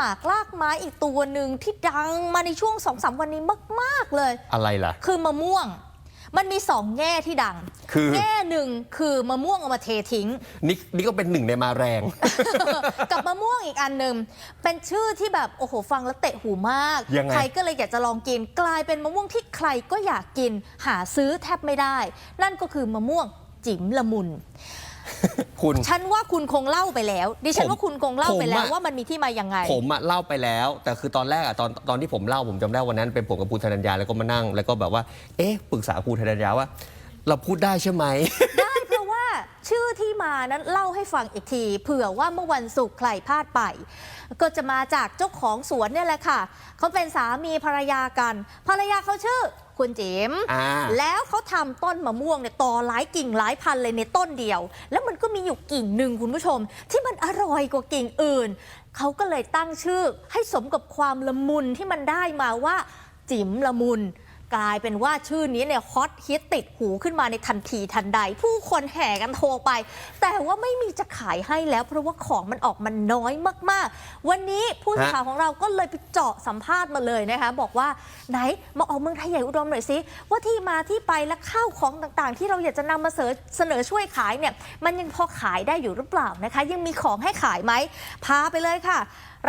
หมากลากไม้อีกตัวหนึ่งที่ดังมาในช่วงสองสามวันนี้มาก ๆ เลย อะไรล่ะ คือมะม่วง มันมีสองแง่ที่ดัง คือแง่หนึ่งคือมะม่วงเอามาเททิ้ง นี่นี่ก็เป็นหนึ่งในมาแรง กับมะม่วงอีกอันหนึ่งเป็นชื่อที่แบบโอ้โหฟังแล้วเตะหูมากยังไงใครก็เลยอยากจะลองกิน กลายเป็นมะม่วงที่ใครก็อยากกิน หาซื้อแทบไม่ได้ นั่นก็คือมะม่วงจิ๋มละมุน คุณ ฉันว่าคุณคงเล่าไปแล้ว ดิฉันผมว่าคุณคงเล่าไปแล้วผมอะ ว่ามันมีที่มายังไง ผมอะเล่าไปแล้ว แต่คือตอนแรกอะตอนตอนที่ผมเล่าผมจำได้วันนั้นเป็นผมกับคุณธนัญญาแล้วก็มานั่ง แล้วก็แบบว่า เอ๊ะปรึกษาคุณธนัญญาว่า เราพูดได้ใช่ไหม ได้เพราะว่าชื่อที่มานั้นเล่าให้ฟังอีกที เผื่อว่าเมื่อวันศุกร์ใครพลาดไป ก็จะมาจากเจ้าของสวนเนี่ยแหละค่ะ เขาเป็นสามีภรรยากัน ภรรยาเขาชื่อ คุณจิ๋มอ่า แล้วเขาทำต้นมะม่วงเนี่ยต่อหลายกิ่งหลายพันเลยในต้นเดียว แล้วมันก็มีอยู่กิ่งหนึ่งคุณผู้ชม ที่มันอร่อยกว่ากิ่งอื่น เขาก็เลยตั้งชื่อให้สมกับความละมุนที่มันได้มาว่า จิ๋มละมุน กลายเป็นว่าชื่อนี้เนี่ยฮอตฮิตติดหูขึ้นมาในทันทีทันใด ผู้คนแห่กันโทรไป แต่ว่าไม่มีจะขายให้แล้ว เพราะว่าของมันออกมันน้อยมากๆ วันนี้ผู้สื่อข่าวของเราก็เลยไปเจาะสัมภาษณ์มาเลยนะคะ บอกว่าไหนมาออกเมืองไทยใหญ่อุดมหน่อยสิว่าที่มาที่ไปและข้าวของต่างๆ ที่เราอยากจะนำมาเสนอช่วยขายเนี่ยมันยังพอขายได้อยู่หรือเปล่านะคะ ยังมีของให้ขายไหมพาไปเลยค่ะ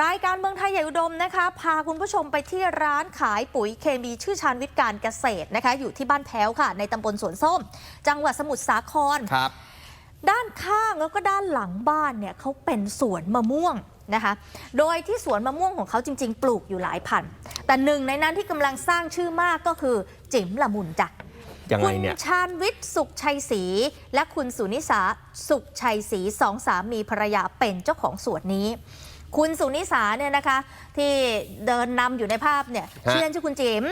รายการเมืองไทยใหญ่อุดมนะคะ พาคุณผู้ชมไปที่ร้านขายปุ๋ยเคมีชื่อชาญวิทย์การเกษตรนะคะอยู่ที่บ้านแพ้วค่ะ ในตำบลสวนส้ม จังหวัดสมุทรสาครครับด้านข้างแล้วก็ด้านหลังบ้านเนี่ยเขาเป็นสวนมะม่วงนะคะ โดยที่สวนมะม่วงของเขาจริง ๆ ปลูกอยู่หลายพันธุ์แต่หนึ่งในนั้นที่กำลังสร้างชื่อมากก็คือจิ๋มละมุนจ้ะยังไงคุณเนี่ยชาญวิทย์สุขชัยศรีและคุณสุนิสาสุขชัยศรีสองสามีภรรยาเป็นเจ้าของสวนนี้ คุณสุนิสาเนี่ยนะคะ ที่เดินนำอยู่ในภาพเนี่ยฮะชื่อเล่นชื่อคุณจิ๋ม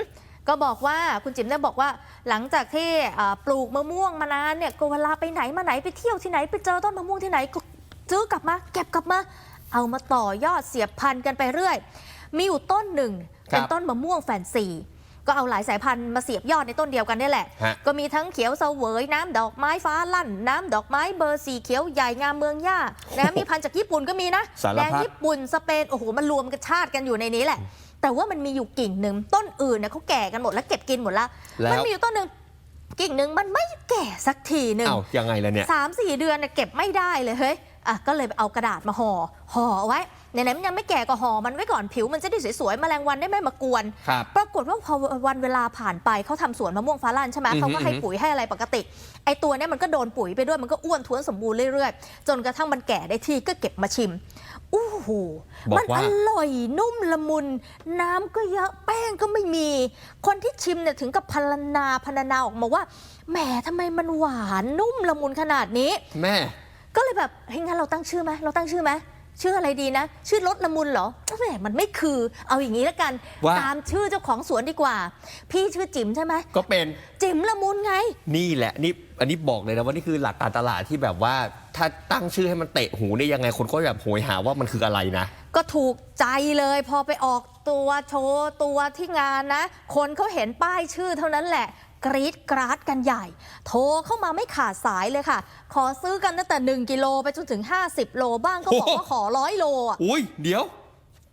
ก็บอกว่าคุณจิ๋มเนี่ยบอกว่าหลังจากที่อ่าปลูกมะม่วงมานานเนี่ยก็เวลาไปไหนมาไหนไปเที่ยวที่ไหนไปเจอต้นมะม่วงที่ไหนก็ซื้อกลับมา เก็บกลับมา เอามาต่อยอดเสียบพันธุ์กันไปเรื่อย มีอยู่ต้นหนึ่งครับเป็นต้นมะม่วงแฟนซีก็เอาหลายสายพันธุ์มาเสียบยอดในต้นเดียวกันนี่แหละ ฮะ ก็มีทั้งเขียวเสวยน้ำดอกไม้ฟ้าลั่น น้ำดอกไม้เบอร์สีเขียวใหญ่งามเมืองย่านะมีพันธุ์จากญี่ปุ่นก็มีนะสารแดพังดญี่ปุ่นสเปนโอ้โหมันรวมกันชาติกันอยู่ในนี้แหละ แต่ว่ามันมีอยู่กิ่งหนึ่งต้นอื่นเนี่ยเขาแก่กันหมดแล้วเก็บกินหมดละแล้ว มันมีอยู่ต้นหนึ่งกิ่งหนึ่งมันไม่แก่สักทีหนึ่งเอ้ายังไงล่ะเนี่ย สามสี่เดือนเนี่ยเก็บไม่ได้เลยเฮ้ยอะก็เลยไปเอากระดาษมาห่อห่อเอาไว้ไหนๆมันยังไม่แก่ก็ห่อมันไว้ก่อนผิวมันจะได้สวยๆแมลงวันได้ไม่มากวน ครับ ปรากฏว่าพอวันเวลาผ่านไปเขาทำสวนมะม่วงฟ้าลั่นใช่ไหมอือฮึเขาก็ให้ปุ๋ยให้อะไรปกติ ไอตัวเนี้ยมันก็โดนปุ๋ยไปด้วยมันก็อ้วนท้วนสมบูรณ์เรื่อยๆ จนกระทั่งมันแก่ได้ที่ก็เก็บมาชิม อู้หูบอกมันว่า อร่อยนุ่มละมุน น้ำก็เยอะแป้งก็ไม่มี คนที่ชิมเนี่ยถึงกับพรรณนาพรรณนาออกมาว่าแหมทำไมมันหวานนุ่มละมุนขนาดนี้ แม่ ก็เลยแบบเฮ้ยงั้นเราตั้งชื่อไหมเราตั้งชื่อไหม ชื่ออะไรดีนะ ชื่อรสละมุนเหรอแหมมันไม่คือ เอาอย่างนี้แล้วกัน ว่า ตามชื่อเจ้าของสวนดีกว่า พี่ชื่อจิ๋มใช่ไหมก็เป็นจิ๋มละมุนไง นี่แหละนี่อันนี้บอกเลยนะว่านี่คือหลักการตลาดที่แบบว่า ถ้าตั้งชื่อให้มันเตะหูเนี่ยยังไงคนก็แบบโหยหาว่ามันคืออะไรนะ ก็ถูกใจเลยพอไปออกตัวโชว์ตัวที่งานนะ คนเขาเห็นป้ายชื่อเท่านั้นแหละ กรีดกราดกันใหญ่ โทรเข้ามาไม่ขาดสายเลยค่ะ ขอซื้อกันตั้งแต่ 1 กิโลไปจนถึง 50 โลบ้างก็บอกว่าขอร้อยโลอะอุ้ยเดี๋ยว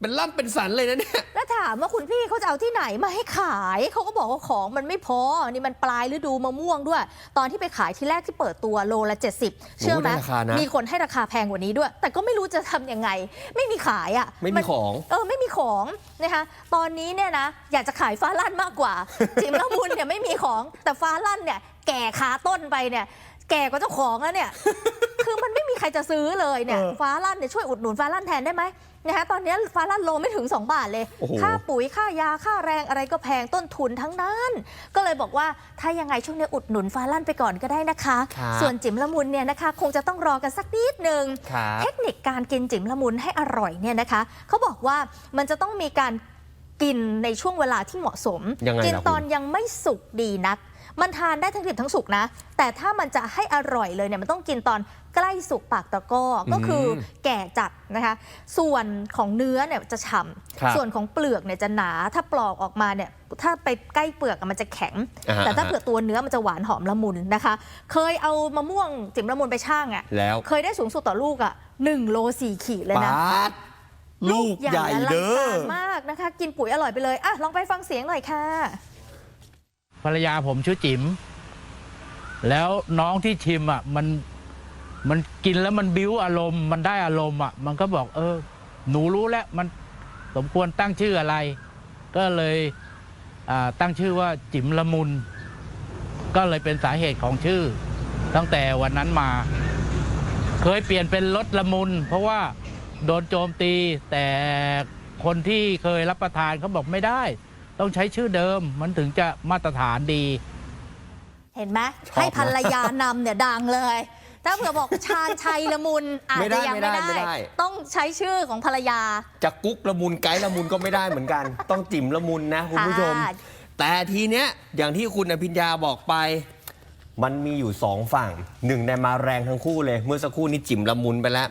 เป็นล่ำเป็นสันเลยนะเนี่ย แล้วถามว่าคุณพี่เขาจะเอาที่ไหนมาให้ขาย เขาก็บอกว่าของมันไม่พอ นี่มันปลายฤดูมะม่วงด้วย ตอนที่ไปขายที่แรกที่เปิดตัวโลละ 70 เชื่อไหมได้ราคานะ มีคนให้ราคาแพงกว่านี้ด้วย แต่ก็ไม่รู้จะทำยังไง ไม่มีขายอะไม่มีของ เออไม่มีของนะคะตอนนี้เนี่ยนะอยากจะขายฟ้าลั่นมากกว่า จิมละมุนเนี่ยไม่มีของแต่ฟ้าลั่นเนี่ยแก่ขาต้นไปเนี่ย แก่กว่าเจ้าของแล้วเนี่ย คือมันไม่มีใครจะซื้อเลยเนี่ยเออฟ้าลั่นเนี่ยช่วยอุดหนุนฟ้าลั่นแทนได้ไหมนะคะตอนนี้ฟ้าลั่นโลไม่ถึง 2 บาทเลย โอ้โห ค่าปุ๋ยค่ายาค่าแรงอะไรก็แพงต้นทุนทั้งนั้น ก็เลยบอกว่าถ้ายังไงช่วงนี้อุดหนุนฟ้าลั่นไปก่อนก็ได้นะคะ ครับ ส่วนจิ๋มละมุนเนี่ยนะคะ คงจะต้องรอกันสักนิดนึงครับ เทคนิคการกินจิ๋มละมุนให้อร่อยเนี่ยนะคะเขาบอกว่ามันจะต้องมีการกินในช่วงเวลาที่เหมาะสม ยังไงล่ะกินตอนคุณยังไม่สุกดีนัก มันทานได้ทั้งดิบทั้งสุกนะ แต่ถ้ามันจะให้อร่อยเลยเนี่ยมันต้องกินตอนใกล้สุกปากตะกร้อก็คืออแก่จัดนะคะ ส่วนของเนื้อเนี่ยจะฉ่ครับำส่วนของเปลือกเนี่ยจะหนาถ้าปลอกออกมาเนี่ยถ้าไปใกล้เปลือกอะมันจะแข็งอ่าฮะแต่ถ้าเปลือกตัวเนื้อมันจะหวานหอมละมุนนะคะ เคยเอามะม่วงจิ๋มละมุนไปช่างอะแล้วเคยได้สูงสุดต่อลูกอะหนึ่งโลสี่ขีดเลยนะปาดลูกใหญ่อลังเด้อการมากนะคะ กินปุ๋ยอร่อยไปเลยอะลองไปฟังเสียงหน่อยค่ะ ภรรยาผมชื่อจิ๋มแล้วน้องที่ชิมอะมันมันกินแล้วมันบิ้วอารมณ์มันได้อารมณ์อะมันก็บอก เออ หนูรู้แล้วมันสมควรตั้งชื่ออะไร ก็เลยตั้งชื่อว่าจิ๋มละมุน ก็เลยเป็นสาเหตุของชื่อ ตั้งแต่วันนั้นมา เคยเปลี่ยนเป็นรสละมุน เพราะว่าโดนโจมตีแต่คนที่เคยรับประทานเขาบอกไม่ได้ ต้องใช้ชื่อเดิมมันถึงจะมาตรฐานดี เห็นไหมชอบนะให้ภรรยานำเนี่ยดังเลย ถ้าเผื่อบอกชาญชัยละมุนอาจไม่ได้จะยังไม่ไม่ได้ได้ ไม่ได้ ต้องใช้ชื่อของภรรยา จะกุ๊กละมุนไกด์ละมุนก็ไม่ได้เหมือนกัน ต้องจิ๋มละมุนนะคุณผู้ชม ค่ะ แต่ทีเนี้ยอย่างที่คุณอภิญญาบอกไป มันมีอยู่สองฝั่งหนึ่งในยมาแรงทั้งคู่เลย เมื่อสักครู่นี้จิ๋มละมุนไปแล้ว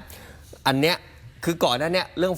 อันเนี้ยคือก่อนหน้าเนี้ยเรื่อง